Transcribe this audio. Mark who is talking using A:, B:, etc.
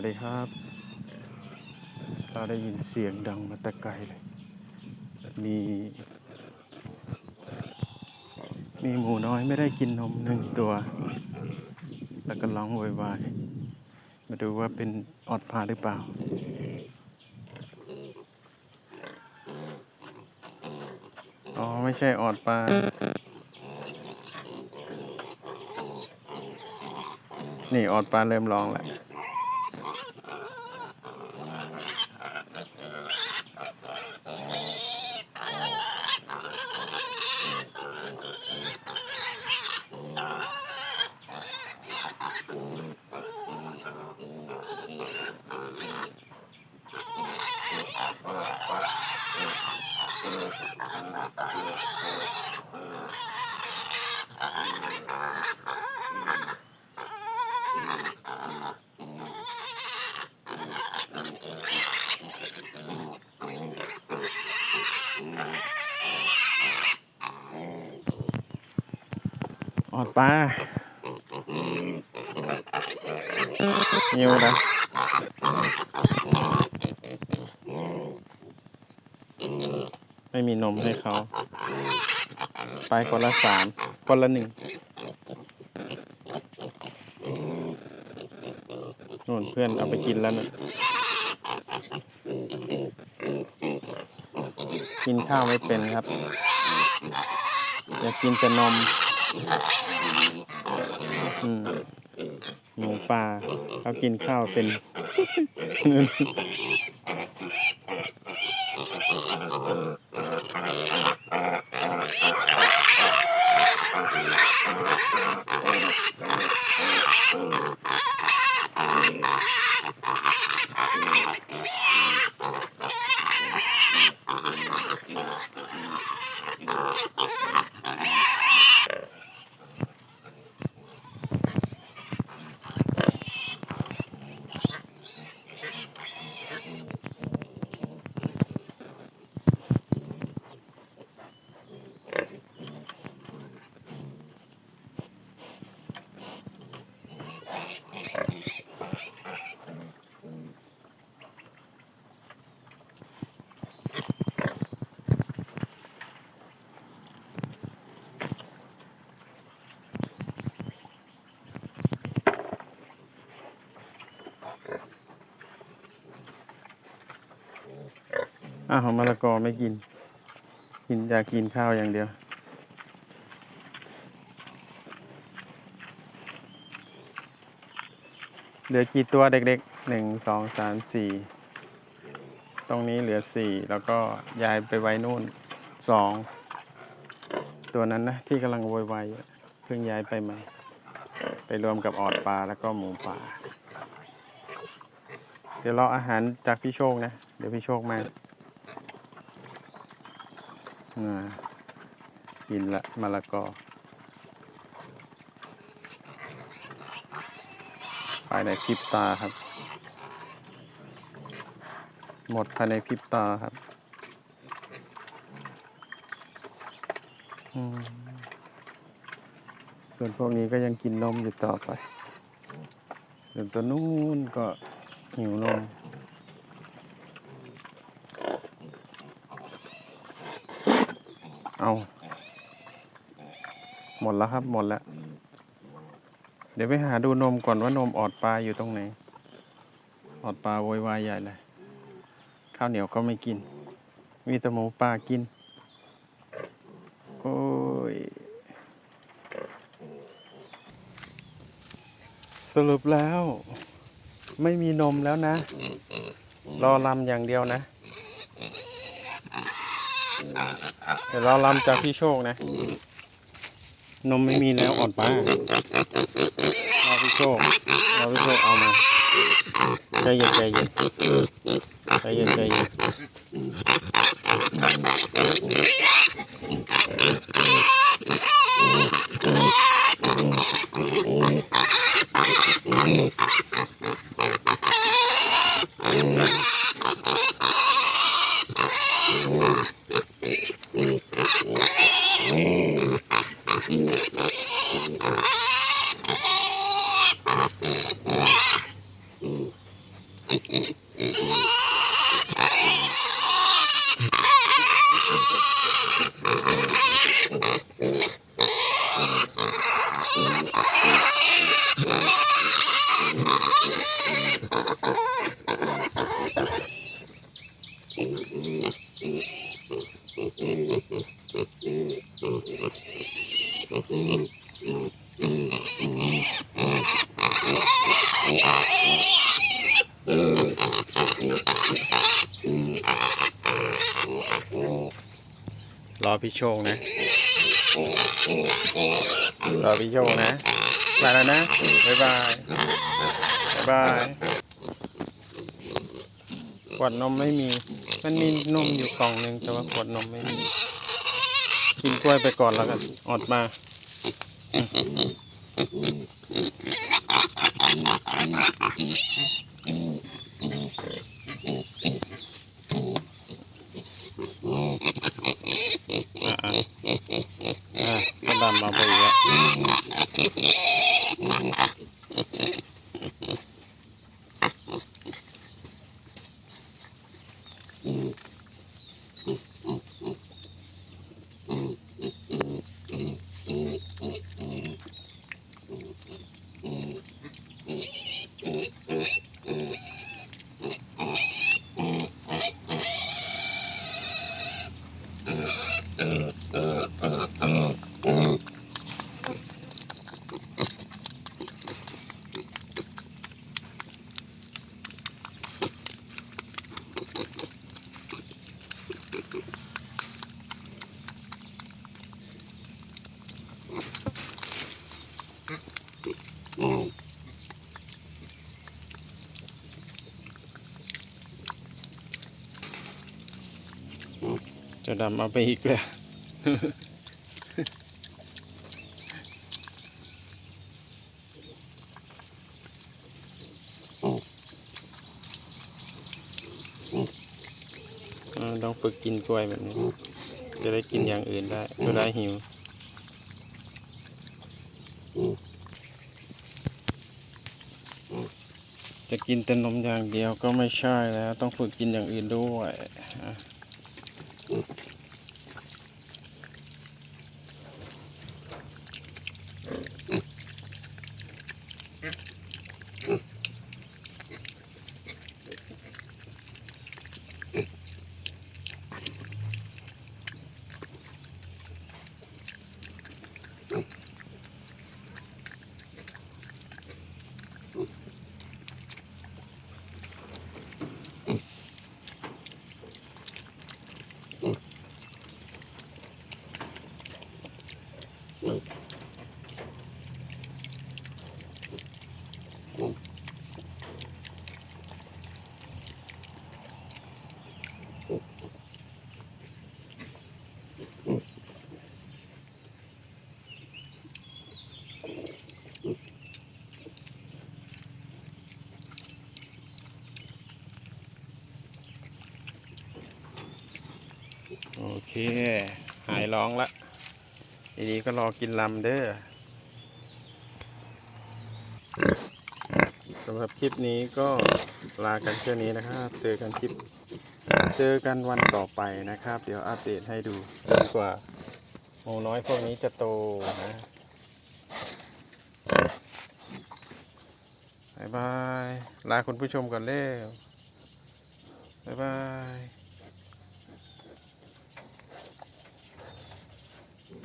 A: วัสดีครับเราได้ยินเสียงดังมาแต่ไกลเลย มี มีหมูน้อยไม่ได้กินนมหนึ่งตัว แล้วก็ร้องโวยวาย มาดูว่าเป็นออดพาหรือเปล่าอ๋อ ไม่ใช่ออดปลา นี่ออดปลาเริ่มร้องแล้ว ออดปลาหิวนะ ไม่มีนมให้เขา ไปคนละสามคนละหนึ่งนู่นเพื่อนเอาไปกินแล้วนะกินข้าวไม่เป็นครับ อยากกินแต่นมหมูป่าเขากินข้าวเป็น Ne? อ้าวมะละกอไม่กิน กินอยากกินข้าวอย่างเดียว เหลือกี่ตัวเด็กๆหนึ่งสองสามสี่ตรงนี้เหลือสี่แล้วก็ย้ายไปไว้นู่นสองตัวนั้นนะ ที่กำลังโวยวายอยู่เพิ่งย้ายไปใหม่ไปรวมกับออดปลาแล้วก็หมูป่า เดี๋ยวรออาหารจากพี่โชคนะ เดี๋ยวพี่โชคมา กินละมะละกอ ภายในพริบตาครับ หมดภายในพริบตาครับส่วนพวกนี้ก็ยังกินนมอยู่ต่อไปส่วนตัวนู้นก็หิวนม เอา ห มดแล้วครับ หมดแล้ว เดี๋ยวไปหาดูนมก่อนว่านมออดปลาอยู่ตรงไหน ออดปลาโวยวายใหญ่เลย ข้าวเหนียวก็ไม่กิน มีแต่หมูปลากิน โอ้ย สรุปแล้ว ไม่มีนมแล้วนะ รอลำอย่างเดียวนะเดี๋ยวรอลำจากพี่โชคนะ นมไม่มีแล้วออดป้าเราพี่โชคเราพี่โชคเอามาใจเย็นใจเย็นใจเย็นใจเย็น รอพี่โชคนะ รอพี่โชคนะไปแล้วนะ บ๊ายบาย บ๊ายบายขวดนมไม่มี มันมีนมอยู่กล่องหนึ่งแต่ว่าขวดนมไม่มี กินกล้วยไปก่อนแล้วกันอดมาอะอะอะก็ดำมาไปอีกแล้ว จะดำมาไปอีกแล้วต้องฝึกกินกล้วยแบบนี้ จะได้กินอย่างอื่นได้เวลาหิวจะกินแต่นมอย่างเดียวก็ไม่ใช่แล้ว ต้องฝึกกินอย่างอื่นด้วย Mm-hmm. โอเค หายร้องละทีนี้ก็รอกินลำเด้อสำหรับคลิปนี้ก็ลากันแค่นี้นะครับ เจอกันคลิป เจอกันวันต่อไปนะครับ เดี๋ยวอัปเดตให้ดูดีกว่าหมูน้อยพวกนี้จะโตนะบายบาย ลาคุณผู้ชมก่อนเร็วบายบาย